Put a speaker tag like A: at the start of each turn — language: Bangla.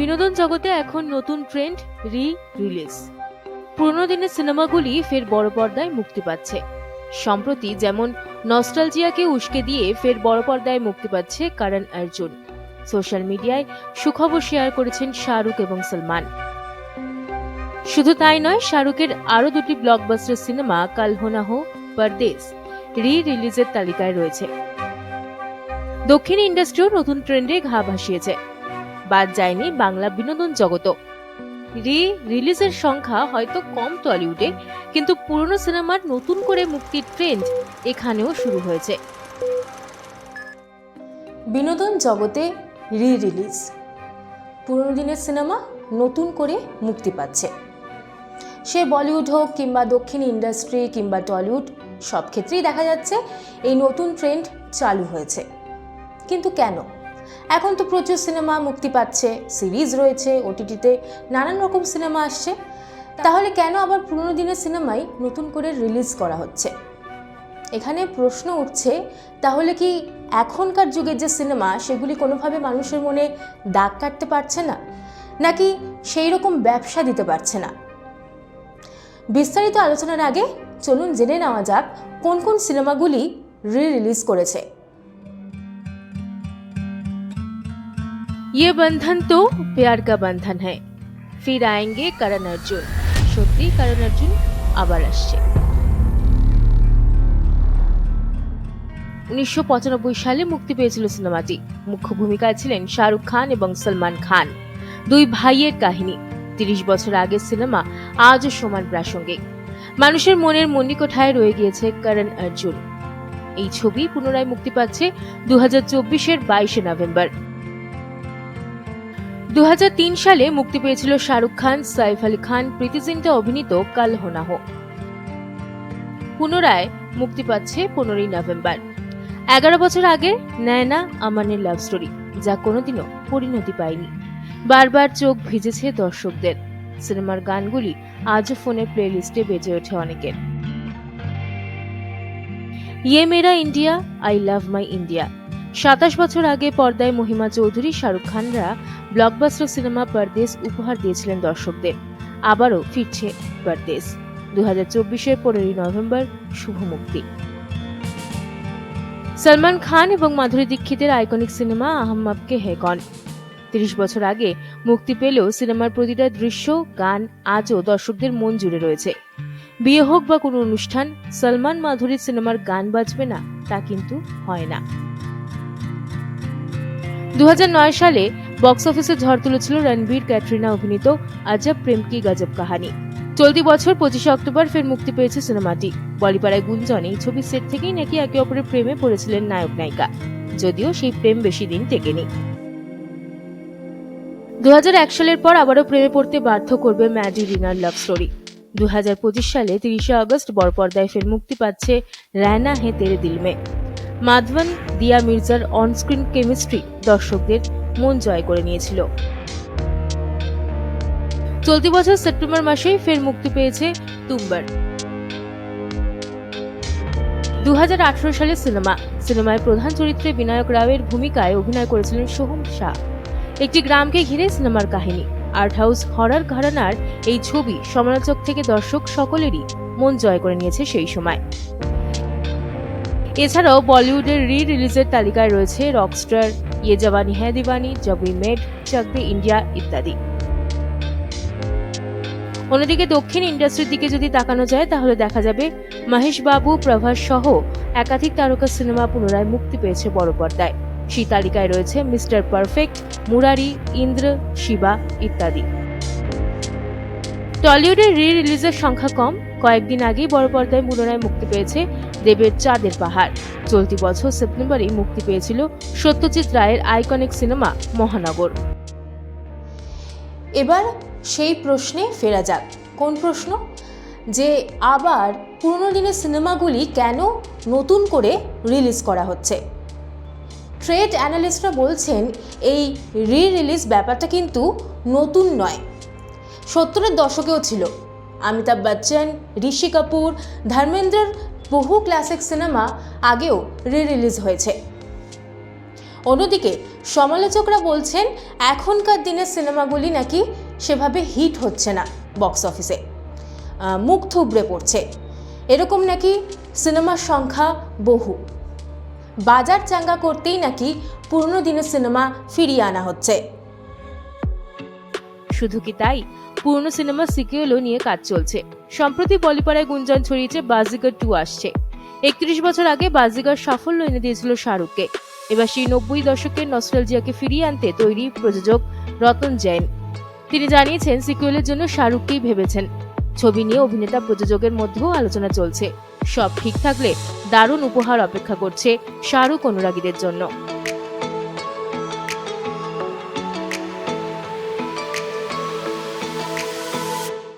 A: বিনোদন জগতে এখন নতুন ট্রেন্ড রি রিলিজ পুরোনো দিনের সিনেমাগুলি ফের বড় পর্দায় মুক্তি পাচ্ছে। সম্প্রতি যেমন নস্টালজিয়াকে উস্কে দিয়ে ফের বড় পর্দায় মুক্তি পাচ্ছে কারণ অর্জুন। সোশ্যাল মিডিয়ায় সুখবর শেয়ার করেছেন শাহরুখ এবং সলমান। শুধু তাই নয়, শাহরুখের আরও দুটি ব্লকবাস্টার সিনেমা কাল হোনা হো, পরদেশ রি রিলিজের তালিকায় রয়েছে। দক্ষিণ ইন্ডাস্ট্রিও নতুন ট্রেন্ডে ঘা ভাসিয়েছে। বাদ যায়নি বাংলা বিনোদন জগতও রি রিলিজের সংখ্যা হয়তো কম টলিউডে, কিন্তু পুরনো সিনেমার নতুন করে মুক্তির ট্রেন্ড এখানেও শুরু হয়েছে।
B: বিনোদন জগতে রি রিলিজ। পুরনো দিনের সিনেমা নতুন করে মুক্তি পাচ্ছে। সে বলিউড হোক কিংবা দক্ষিণ ইন্ডাস্ট্রি কিংবা টলিউড, সব ক্ষেত্রেই দেখা যাচ্ছে এই নতুন ট্রেন্ড চালু হয়েছে। কিন্তু কেন? এখন তো প্রচুর সিনেমা মুক্তি পাচ্ছে, সিরিজ রয়েছে, ওটিটিতে নানান রকম সিনেমা আসছে। তাহলে কেন আবার পুরনো দিনের সিনেমাই নতুন করে রিলিজ করা হচ্ছে? এখানে প্রশ্ন উঠছে, তাহলে কি এখনকার যুগের যে সিনেমা, সেগুলি কোনোভাবে মানুষের মনে দাগ কাটতে পারছে না? নাকি সেই রকম ব্যবসা দিতে পারছে না? বিস্তারিত আলোচনার আগে চলুন জেনে নেওয়া যাক, কোন কোন সিনেমাগুলি রি রিলিজ করেছে।
A: ये बंधन तो प्यार का बंधन है फिर आएंगे করণ অর্জুন সত্যি করণ অর্জুন আবার আসছে উনিশশো পঁচানব্বই সালে মুক্তি পেয়েছিল সিনেমাটি মুখ্য ভূমিকায় ছিলেন শাহরুখ খান এবং সলমান খান দুই ভাইয়ের কাহিনী তিরিশ বছর আগের সিনেমা আজও সমান প্রাসঙ্গিক মানুষের মনের মন্ডিকোঠায় রয়ে গিয়েছে করণ অর্জুন এই ছবি পুনরায় মুক্তি পাচ্ছে দু হাজার চব্বিশের বাইশে নভেম্বর দু হাজার তিন সালে মুক্তি পেয়েছিল শাহরুখ খান, সাইফ আলী খান প্রীতি অভিনীত কাল হোনা হো। পুনরায় মুক্তি পাচ্ছে পনেরোই নভেম্বর। এগারো বছর আগে নয়না আমানের লাভ স্টোরি যা কোনোদিনও পরিণতি পায়নি। বারবার চোখ ভিজেছে দর্শকদের। সিনেমার গানগুলি আজও ফোনের প্লেলিস্টে বেজে ওঠে অনেকের। Yeh Mera India I love my India সাতাশ বছর আগে পর্দায় মহিমা চৌধুরী, শাহরুখ খানরা ব্লকবাস্টার সিনেমা পারদেশ উপহার দিয়েছিলেন দর্শকদের। আবারও ফিরছে পারদেশ। দু হাজার চব্বিশের পনেরোই নভেম্বর, শুভ মুক্তি। সলমান খান এবং মাধুরী দীক্ষিতের আইকনিক সিনেমা আহম্মদকে হেকন তিরিশ বছর আগে মুক্তি পেলেও সিনেমার প্রতিটা দৃশ্য, গান আজও দর্শকদের মন জুড়ে রয়েছে। বিয়ে হোক বা কোনো অনুষ্ঠান, সলমান মাধুরীর সিনেমার গান বাজবে না, তা কিন্তু হয় না। দু সালে বক্স অফিসে ঝড় তুলেছিল রণবীর, ক্যাটরিনা অভিনীত আজব প্রেম কি গজব কাহানি। চলতি বছর পঁচিশে অক্টোবর ফের মুক্তি পেয়েছে সিনেমাটি। বলিপাড়ায় গুঞ্জন এই ছবির সেট থেকেই নাকি একে অপরের প্রেমে পড়েছিলেন নায়ক নায়িকা। যদিও সেই প্রেম বেশি দিন টেকেনি। দু সালের পর আবারও প্রেমে পড়তে বাধ্য করবে ম্যাডি রিনার লাভ স্টোরি। দু হাজার পঁচিশ সালে তিরিশে আগস্ট বড়পর্দায় ফের মুক্তি পাচ্ছে রায়না হে তেরে দিল মে মাধবন দিয়া মির্জার অনস্ক্রিন কেমিস্ট্রি দর্শকদের মন জয় করে নিয়েছিল। চলতি বছর সেপ্টেম্বর মাসেই ফের মুক্তি পেয়েছে তুম্বার। দু সালের সিনেমা, সিনেমায় প্রধান চরিত্রে বিনায়ক রাওয়ের ভূমিকায় অভিনয় করেছিলেন সোহম শাহ। একটি গ্রামকে ঘিরে সিনেমার কাহিনী, আর্ট হাউস হরার ঘরানার এই ছবি সমালোচক থেকে দর্শক সকলেরই মন জয় করে নিয়েছে সেই সময়। এছাড়াও বলিউডের রি রিলিজের তালিকায় রয়েছে rockstar Yeh Jawaani Hai Deewani, Jab met Chak India ইত্যাদি। অন্যদিকে দক্ষিণ ইন্ডাস্ট্রির দিকে যদি তাকানো যায়, তাহলে দেখা যাবে মহেশ বাবু, প্রভাস সহ একাধিক তারকা সিনেমা পুনরায় মুক্তি পেয়েছে বড় পর্দায়। সেই তালিকায় রয়েছে মিস্টার পারফেক্ট, মুরারি, ইন্দ্র, শিবা ইত্যাদি। টলিউডের রি রিলিজের সংখ্যা কম কয়েকদিন আগেই বড় পর্দায় পুনরায় মুক্তি পেয়েছে দেবের চাঁদের পাহাড়। চলতি বছর সেপ্টেম্বরেই মুক্তি পেয়েছিল সত্যজিৎ রায়ের আইকনিক সিনেমা মহানগর।
B: এবার সেই প্রশ্নে ফেরা যাক। কোন প্রশ্ন? যে আবার পুরনো দিনের সিনেমাগুলি কেন নতুন করে রিলিজ করা হচ্ছে? ট্রেড অ্যানালিস্টরা বলছেন, এই রি রিলিজ ব্যাপারটা কিন্তু নতুন নয়। সত্তরের দশকেও ছিল। অমিতাভ বচ্চন, ঋষি কাপুর, ধর্মেন্দ্রর বহু ক্লাসিক সিনেমা আগেও রি রিলিজ হয়েছে। অন্যদিকে সমালোচকরা বলছেন, এখনকার দিনের সিনেমাগুলি নাকি সেভাবে হিট হচ্ছে না বক্স অফিসে মুখ থুবড়ে পড়ছে। এরকম নাকি সিনেমার সংখ্যা বহু। বাজার চাঙ্গা করতেই নাকি পুরনো দিনের সিনেমা ফিরিয়ে আনা হচ্ছে।
A: শুধু কি তাই? পুরনো সিনেমার সিকুয়েলও নিয়ে কাজ চলছে। সম্প্রতি বলিপাড়ায় গুঞ্জন ছড়িয়েছে বাজিগার টু আসছে। একত্রিশ বছর আগে বাজিগার সাফল্য এনে দিয়েছিল শাহরুখকে। এবার সেই নব্বই দশকের নস্টালজিয়াকে ফিরিয়ে আনতে তৈরি প্রযোজক রতন জৈন। তিনি জানিয়েছেন সিকুয়েলের জন্য শাহরুখকেই ভেবেছেন। ছবি নিয়ে অভিনেতা প্রযোজকের মধ্যেও আলোচনা চলছে। সব ঠিক থাকলে দারুণ উপহার অপেক্ষা করছে শাহরুখ অনুরাগীদের জন্য।